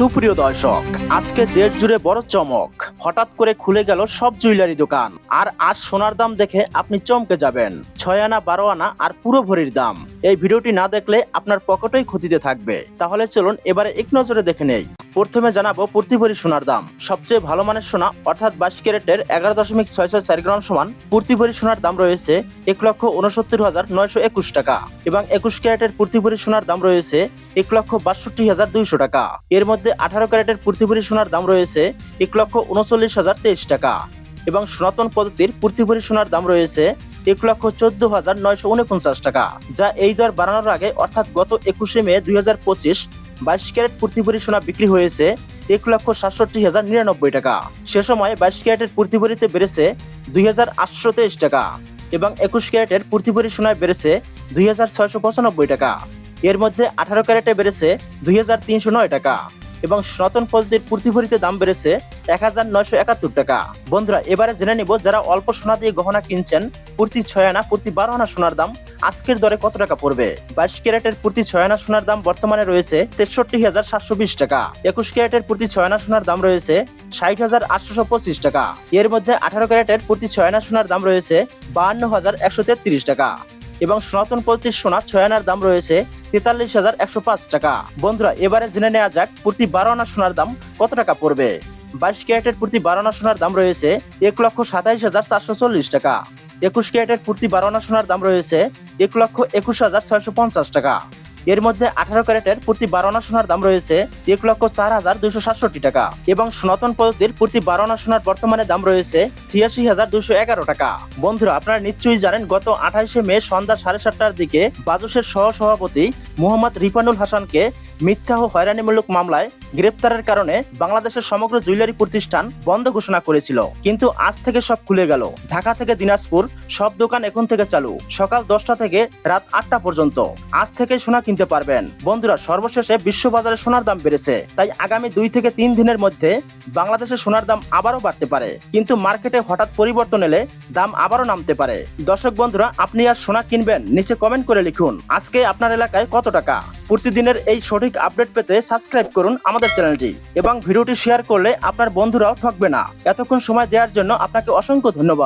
সুপ্রিয় দর্শক, আজকে দেশ জুড়ে বড় চমক। হঠাৎ করে খুলে গেল সব জুয়েলারি দোকান। আর আজ সোনার দাম দেখে আপনি চমকে যাবেন। ছয় আনা, বারো আনা আর পুরো ভরির দাম। এই ভিডিওটি না দেখলে আপনার পকেটেই ক্ষতিতে থাকবে। তাহলে চলুন এবারে এক নজরে দেখে নেই। প্রথমে জানাব প্রতি ভরি সোনার দাম। সবচেয়ে ভালো মানের সোনা, অর্থাৎ বাইশ ক্যারেটের এগারো দশমিক ছয় ছয় চার গ্রাম সমান প্রতি ভরি সোনার দাম রয়েছে এক লক্ষ উনসত্তর হাজার নয়শো একুশ টাকা এবং একুশ ক্যারেটের প্রতি ভরি সোনার দাম রয়েছে এক লক্ষ বাষট্টি হাজার দুইশো টাকা। এর মধ্যে আঠারো ক্যারেটের প্রতি ভরি সোনার দাম রয়েছে এক লক্ষ উনচল্লিশ হাজার তেইশ টাকা এবং সনাতন পদ্ধতির প্রতি ভরি সোনার দাম রয়েছে এক লক্ষ চোদ্দ হাজার নয়শো উনপঞ্চাশ টাকা, যা এই দর বাড়ানোর আগে, অর্থাৎ গত একুশে মে দুই হাজার পঁচিশ বাইশ ক্যারেট প্রতি ভরি সোনা বিক্রি হয়েছে এক লক্ষ সাতষট্টি হাজার নিরানব্বই টাকা। সে সময় বাইশ ক্যারেটের প্রতি ভরিতে বেড়েছে দুই হাজার আটশো তেইশ টাকা এবং একুশ ক্যারেটের প্রতি সোনায় বেড়েছে দুই হাজার ছয়শো পঁচানব্বই টাকা। এর মধ্যে আঠারো ক্যারেটে বেড়েছে দুই হাজার তিনশো নয় টাকা। এবং সনাতন পদ্ধতির প্রতি ভরিতে দাম বেড়েছে এক হাজার নয়শো একাত্তর টাকা। বন্ধুরা, এবারে জেনে নিব যারা অল্প সোনা দিয়ে গহনা কিনছেন, প্রতি ছয় আনা, প্রতি বারো আনা সোনার দাম আজকের দরে কত টাকা পড়বে? বাইশ ক্যারেটের প্রতি ছয় আনা সোনার দাম বর্তমানে রয়েছে তেষট্টি হাজার সাতশো বিশ টাকা। একুশ ক্যারেটের প্রতি ছয় আনা সোনার দাম রয়েছে ষাট হাজার আটশো পঁচিশ টাকা। এর মধ্যে আঠারো ক্যারেটের প্রতি ছয় আনা সোনার দাম রয়েছে বাহান্ন হাজার একশো তেত্রিশ টাকা। এবং সনাতন পদ্ধতির সোনা ছয় আনার দাম রয়েছে তেতাল্লিশ হাজার একশো পাঁচ টাকা। বন্ধুরা, এবারে জেনে নেওয়া যাক প্রতি বারো আনা সোনার দাম কত টাকা পড়বে। বাইশ ক্যারেটের প্রতি বারো আনা সোনার দাম রয়েছে এক লক্ষ সাতাইশ হাজার চারশো চল্লিশ টাকা। একুশ ক্যারেটের প্রতি বারো আনা সোনার দাম রয়েছে এক লক্ষ একুশ হাজার ছয়শো পঞ্চাশ টাকা। এর মধ্যে আঠারো ক্যারেটের প্রতি বারো আনা সোনার দাম রয়েছে এক লক্ষ চার হাজার দুইশো সাতষট্টি টাকা এবং সনাতন পদ্ধতির প্রতি বারো আনা সোনার বর্তমানে দাম রয়েছে ছিয়াশি হাজার দুশো এগারো টাকা। বন্ধুরা, আপনারা নিশ্চয়ই জানেন গত আঠাইশে মে সন্ধ্যা সাড়ে সাতটার দিকে বাজসের সহ সভাপতি মোহাম্মদ রিফানুল হাসানকে মিথ্যা ও হয়রানিমূলক মামলায় গ্রেপ্তারের কারণে বাংলাদেশের সমগ্র জুয়েলারি প্রতিষ্ঠান বন্ধ ঘোষণা করেছিল। কিন্তু আজ থেকে সব খুলে গেল। ঢাকা থেকে দিনাজপুর, সব দোকান এখন থেকে চালু। সকাল দশটা থেকে রাত আটটা পর্যন্ত। আজ থেকে সোনা কিনতে পারবেন। বন্ধুরা, সর্বশেষে বিশ্ববাজারে সোনার দাম বেড়েছে। তাই আগামী দুই থেকে তিন দিনের মধ্যে বাংলাদেশের সোনার দাম আবারও বাড়তে পারে। কিন্তু মার্কেটে হঠাৎ পরিবর্তন এলে দাম আবারও নামতে পারে। দর্শক বন্ধুরা, আপনি আর সোনা কিনবেন? নিচে কমেন্ট করে লিখুন। আজকে আপনার এলাকায় কত টাকা? প্রতিদিনের এই সঠিক আপডেট পেতে সাবস্ক্রাইব করুন আমাদের চ্যানেলটি এবং ভিডিওটি শেয়ার করলে আপনার বন্ধুরাও ঠকবে না। এতক্ষণ সময় দেওয়ার জন্য আপনাকে অসংখ্য ধন্যবাদ।